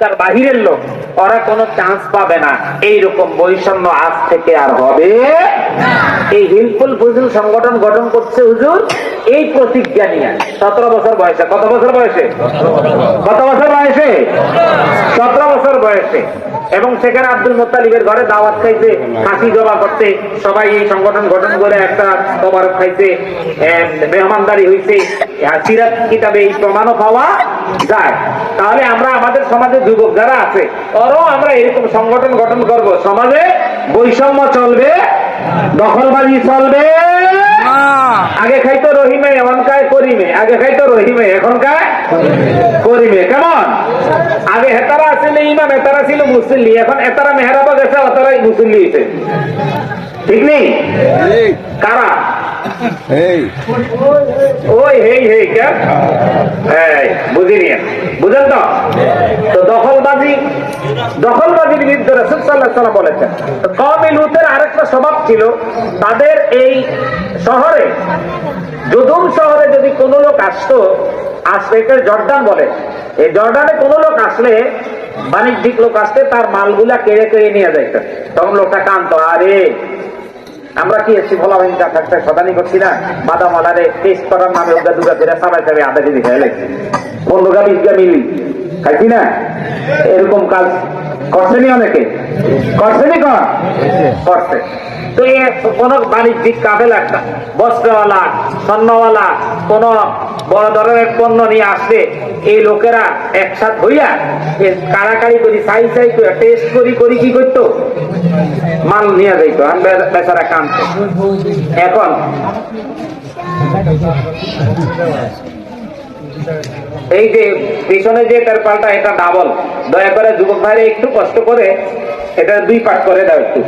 তার বাহিরের লোক, ওরা কোনো চান্স পাবে না। এইরকম বৈষম্য আজ থেকে আর হবে? এই হিলফুল ফুজুল সংগঠন গঠন করছে হুজুর, এই প্রতিজ্ঞা নিয়ে। সতেরো বছর বয়সে, কত বছর বয়সে? কত বছর বয়সে? সতেরো বছর বয়সে। এবং সেখানে আব্দুল মোত্তালিবের ঘরে দাওয়াত খাইছে, ফাঁসি জমা করতে সবাই এই সংগঠন গঠন করে একটা তবারক খাইছে মেহমানদারি হয়েছে সিরাত কিতাবে এই প্রমাণও পাওয়া যায় তাহলে আমরা আমাদের সমাজে যুবক যারা আছে ওরাও আমরা এরকম সংগঠন গঠন করব। সমাজে বৈষম্য চলবে দখলবাজি চলবে। আগে খাইতো রহিমে এখন খায় করিমে। আগে খাইতো রহিমে এখন খায় করিমে। কেমন? আগে হেতারা ছিল ইমাম হেতারা ছিল মুসল্লি। এখন এতারা মেহরাবা গেছে অতারাই মুসল্লি ঠিক নেই? কারা? এই। ওই হেই হেই কেন এই, বুঝিনি। তো? তো দখলবাজি দখলবাজির বিরুদ্ধে রসুল সাল্লাহ সাল্লাম বলেছেন লুতের আরেকটা স্বভাব ছিল, তাদের এই শহরে, যদুম শহরে যদি কোনো লোক আসতো, আসলে এটা জর্ডান বলে। এই জর্ডানে কোনো লোক আসলে বাণিজ্যিক লোক আসতে তার মালগুলা কেড়ে কেড়ে নিয়ে যাইত। তখন লোকটা কান্ত আরে আমরা কি এসছি ভোলা ভাইন থাকতে সদানি করছি না? বাদাম আলারে টেস্ট করার নামে ওগা দুগা ফেরা সবাই যাবে আদা কেজি খেয়ে লাগছে বন্ধুগা বিজ্ঞা মিলি। খাইছি না? এরকম কাজ করছেনি অনেকে। করছেনি কর করছে। তো এ কোন বাণিজ্যিক কাফেলা বস্ত্রওয়ালা, স্বর্ণওয়ালা, কোন বড় ধরনের পণ্য নিয়ে আসলে এই লোকেরা একসাথ হইয়া কাড়াকাড়ি করি, সাই সাই করে টেস্ট করি করি কি করতো? মাল নিয়ে যাইতো বেচারা কামতো এখন এই যে পিছনে যে তার পাল্টা, এটা ডাবল দয়া করে যুবক ভাইরে একটু কষ্ট করে এটা দুই পাঠ করে দাও একটু।